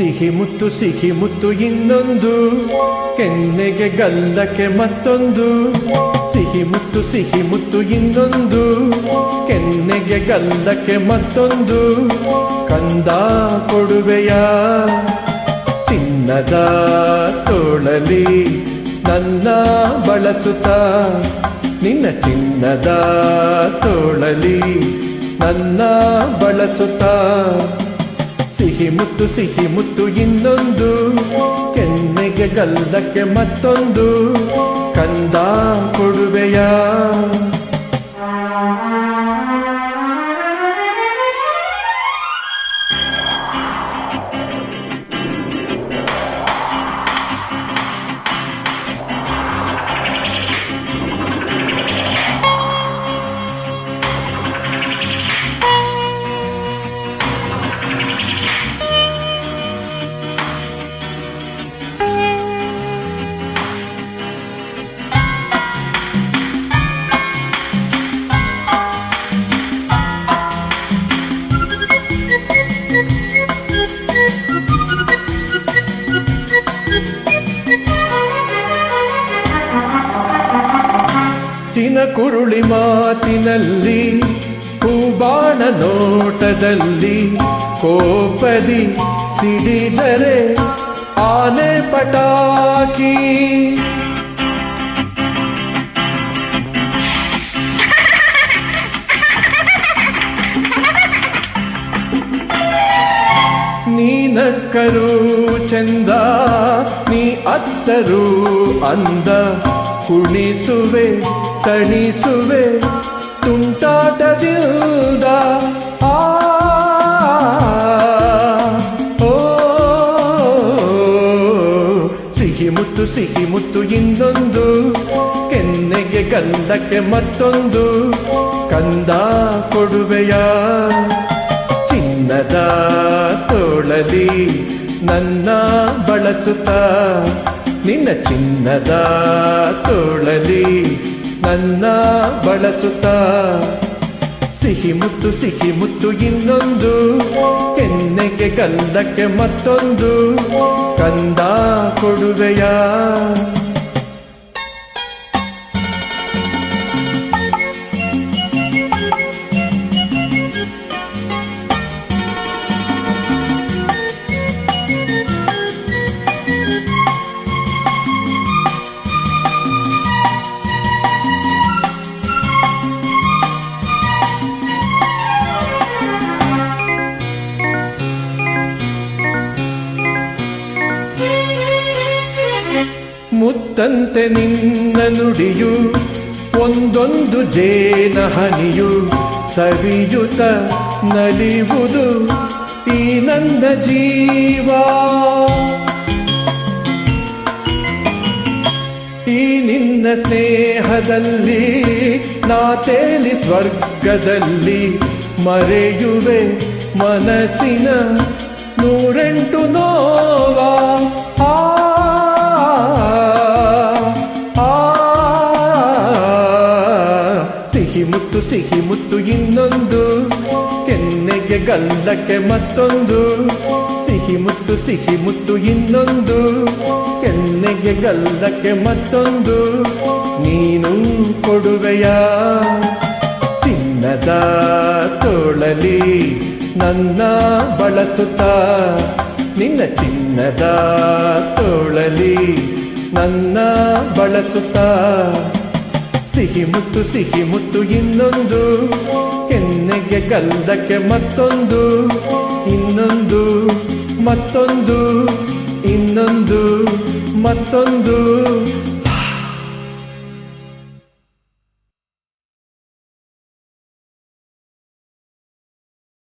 ಸಿಹಿ ಮುತ್ತು ಸಿಹಿ ಮುತ್ತು ಇನ್ನೊಂದು. ಕೆನ್ನೆಗೆ ಗಲ್ಲಕ್ಕೆ ಮತ್ತೊಂದು. ಸಿಹಿ ಮುತ್ತು ಸಿಹಿ ಮುತ್ತು ಇನ್ನೊಂದು. ಕೆನ್ನೆಗೆ ಗಲ್ಲಕ್ಕೆ ಮತ್ತೊಂದು. ಕಂದ ಕೊಡುವೆಯ, ತಿನ್ನದ ತೋಳಲಿ ನನ್ನ ಬಳಸುತ್ತ. ನಿನ್ನ ಚಿನ್ನದ ತೋಳಲಿ ನನ್ನ ಬಳಸುತ್ತ. ಸಿಹಿ ಮುತ್ತು ಸಿಹಿ ಮುತ್ತು ಇನ್ನೊಂದು. ಕೆನ್ನೆಗೆ ಗಲ್ಲಕ್ಕೆ ಮತ್ತೊಂದು. ಕುರುಳಿ ಮಾತಿನಲ್ಲಿ ಹೂಬಾಣ ನೋಟದಲ್ಲಿ ಕೋಪದಿ ಸಿಡಿದರೆ ಆನೆ ಪಟಾಕಿ. ನೀನಕ್ಕರು ಚಂದ ನೀ ಅತ್ತರು ಅಂದ ಕುಣಿಸುವೆ ತಣಿಸುವೆ ತುಂಟಾಟದಿಂದ ಆ ಓ ಸಿಹಿ ಮುತ್ತು ಸಿಹಿ ಮುತ್ತು ಇನ್ನೊಂದು ಕೆನ್ನೆಗೆ ಕಂದಕ್ಕೆ ಮತ್ತೊಂದು ಕಂದ ಕೊಡುವೆಯ ಚಿನ್ನದ ತೋಳಲಿ ನನ್ನ ಬಳಸುತ್ತ ನಿನ್ನ ಚಿನ್ನದ ತೋಳಲಿ ನನ್ನ ಬಳಸುತ್ತ. ಸಿಹಿ ಮುತ್ತು ಸಿಹಿ ಮುತ್ತು ಇನ್ನೊಂದು. ಕೆನ್ನೆಗೆ ಕಂದಕ್ಕೆ ಮತ್ತೊಂದು. ಕಂದ ಕೊಡುವೆಯ? ಮುತ್ತಂತೆ ನಿನ್ನ ನುಡಿಯು, ಒಂದೊಂದು ಜೇನ ಹನಿಯು, ಸವಿಯುತ ನಲಿಯುವುದು ಈ ನನ್ನ ಜೀವ. ಈ ನಿನ್ನ ಸ್ನೇಹದಲ್ಲಿ, ನಾ ತೇಲಿ ಸ್ವರ್ಗದಲ್ಲಿ ಮರೆಯುವೆ ಮನಸ್ಸಿನ ನೂರೆಂಟು ನೋವಾ. ಆ ಸಿಹಿ ಮುತ್ತು ಇನ್ನೊಂದು, ಕೆನ್ನೆಗೆ ಗಲ್ಲಕ್ಕೆ ಮತ್ತೊಂದು. ಸಿಹಿ ಮುತ್ತು ಸಿಹಿ ಮುತ್ತು ಇನ್ನೊಂದು, ಕೆನ್ನೆಗೆ ಗಲ್ಲಕ್ಕೆ ಮತ್ತೊಂದು. ನೀನು ಕೊಡುವೆಯ ತಿನ್ನದ ತೋಳಲಿ ನನ್ನ ಬಳಸುತ್ತ. ನಿನ್ನ ಚಿನ್ನದ ತೋಳಲಿ ನನ್ನ ಬಳಸುತ್ತ. ಸಿಹಿ ಮುತ್ತು ಸಿಹಿ ಮುತ್ತು ಇನ್ನೊಂದು. ಕೆನ್ನೆಗೆ ಗಲ್ಲಕ್ಕೆ ಮತ್ತೊಂದು. ಇನ್ನೊಂದು ಮತ್ತೊಂದು. ಇನ್ನೊಂದು ಮತ್ತೊಂದು.